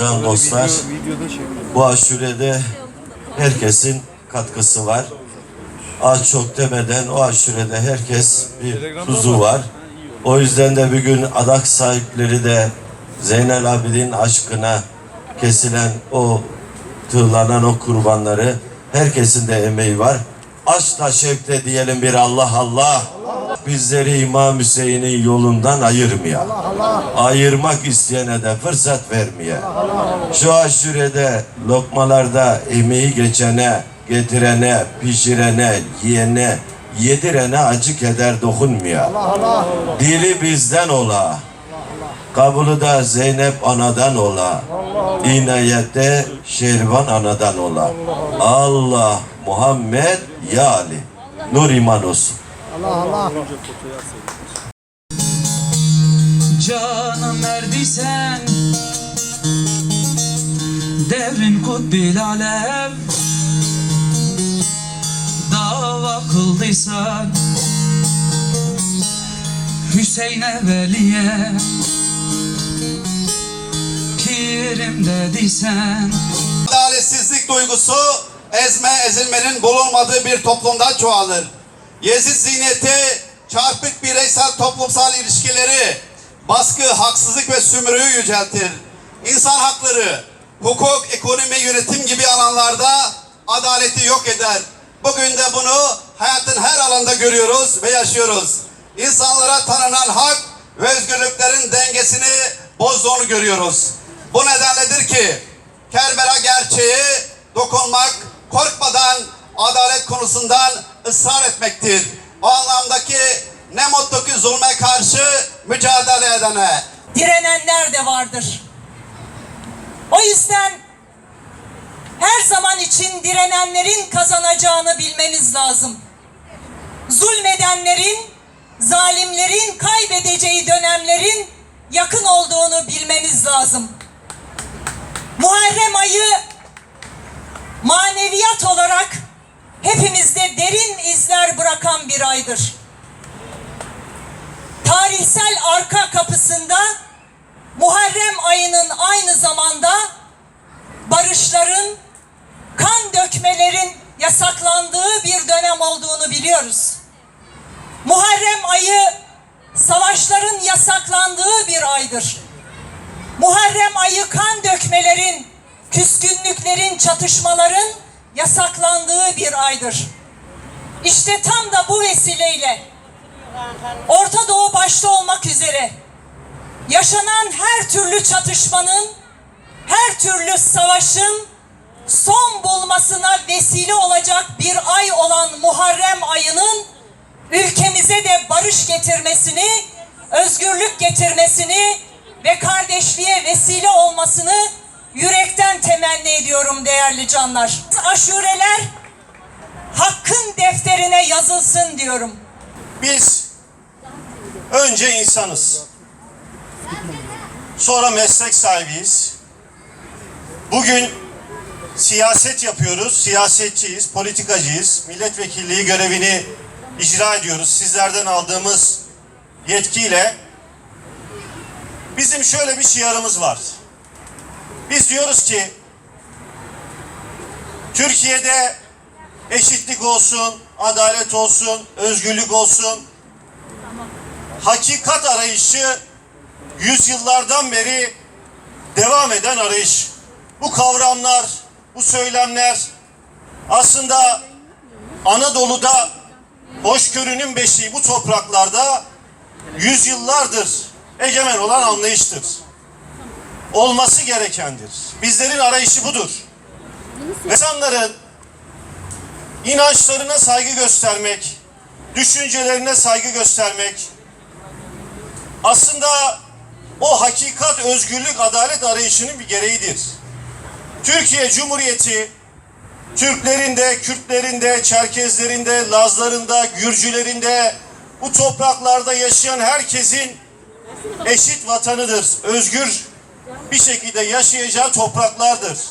can dostlar. Bu aşurede herkesin katkısı var. Az çok demeden o aşurede herkes bir tuzu var. O yüzden de bir gün adak sahipleri de Zeynel Abidin aşkına kesilen o tığlanan o kurbanları herkesin de emeği var. Aşkla şevkle diyelim bir Allah Allah. Bizleri İmam Hüseyin'in yolundan ayırmaya. Ayırmak isteyene de fırsat vermeye. Şu aşurede lokmalarda emeği geçene, getirene, pişirene, yiyene, yedirene acı keder dokunmaya. Dili bizden ola. Kabulü da Zeynep anadan ola. İnayette Şervan anadan ola. Allah Muhammed ya Ali. Nur iman olsun. Canım verdiysen Devrin kutbil alev. Dava kıldıysan Hüseyin'e veliye. Pirim dediysen. Adaletsizlik duygusu ezme ezilmenin bulunmadığı bir toplumda çoğalır. Yezid zihniyeti çarpık bireysel toplumsal ilişkileri, baskı, haksızlık ve sömürüyü yüceltir. İnsan hakları, hukuk, ekonomi, yönetim gibi alanlarda adaleti yok eder. Bugün de bunu hayatın her alanda görüyoruz ve yaşıyoruz. İnsanlara tanınan hak ve özgürlüklerin dengesini bozduğunu görüyoruz. Bu nedenledir ki Kerbela gerçeği dokunmak, konusundan ısrar etmektir. O anlamdaki ne mutlu ki zulme karşı mücadele edene. direnenler de vardır. O yüzden her zaman için direnenlerin kazanacağını bilmeniz lazım. Zulmedenlerin, zalimlerin kaybedeceği dönemlerin yakın olduğunu bilmeniz lazım. Muharrem ayı maneviyat olarak hepimizde derin izler bırakan bir aydır. Tarihsel arka kapısında Muharrem ayının aynı zamanda barışların, kan dökmelerin yasaklandığı bir dönem olduğunu biliyoruz. Muharrem ayı savaşların yasaklandığı bir aydır. Muharrem ayı kan dökmelerin, küskünlüklerin, çatışmaların yasaklandığı bir aydır. İşte tam da bu vesileyle Orta Doğu başta olmak üzere yaşanan her türlü çatışmanın, her türlü savaşın son bulmasına vesile olacak bir ay olan Muharrem ayının ülkemize de barış getirmesini, özgürlük getirmesini ve kardeşliğe vesile olmasını yürekten temenni ediyorum değerli canlar. Aşureler hakkın defterine yazılsın diyorum. Biz önce insanız. Sonra meslek sahibiyiz. Bugün siyaset yapıyoruz, siyasetçiyiz, politikacıyız. Milletvekilliği görevini icra ediyoruz. Sizlerden aldığımız yetkiyle bizim şöyle bir şiarımız var. Biz diyoruz ki Türkiye'de eşitlik olsun, adalet olsun, özgürlük olsun. Hakikat arayışı yüzyıllardan beri devam eden arayış. Bu kavramlar, bu söylemler aslında Anadolu'da hoşgörünün beşiği bu topraklarda yüzyıllardır egemen olan anlayıştır. Olması gerekendir. Bizlerin arayışı budur. İnsanların inançlarına saygı göstermek, düşüncelerine saygı göstermek, aslında o hakikat, özgürlük, adalet arayışının bir gereğidir. Türkiye Cumhuriyeti, Türklerin de, Kürtlerin de, Çerkezlerin de, Lazların da, Gürcülerin de, bu topraklarda yaşayan herkesin eşit vatanıdır. Özgür bir şekilde yaşayacağı topraklardır.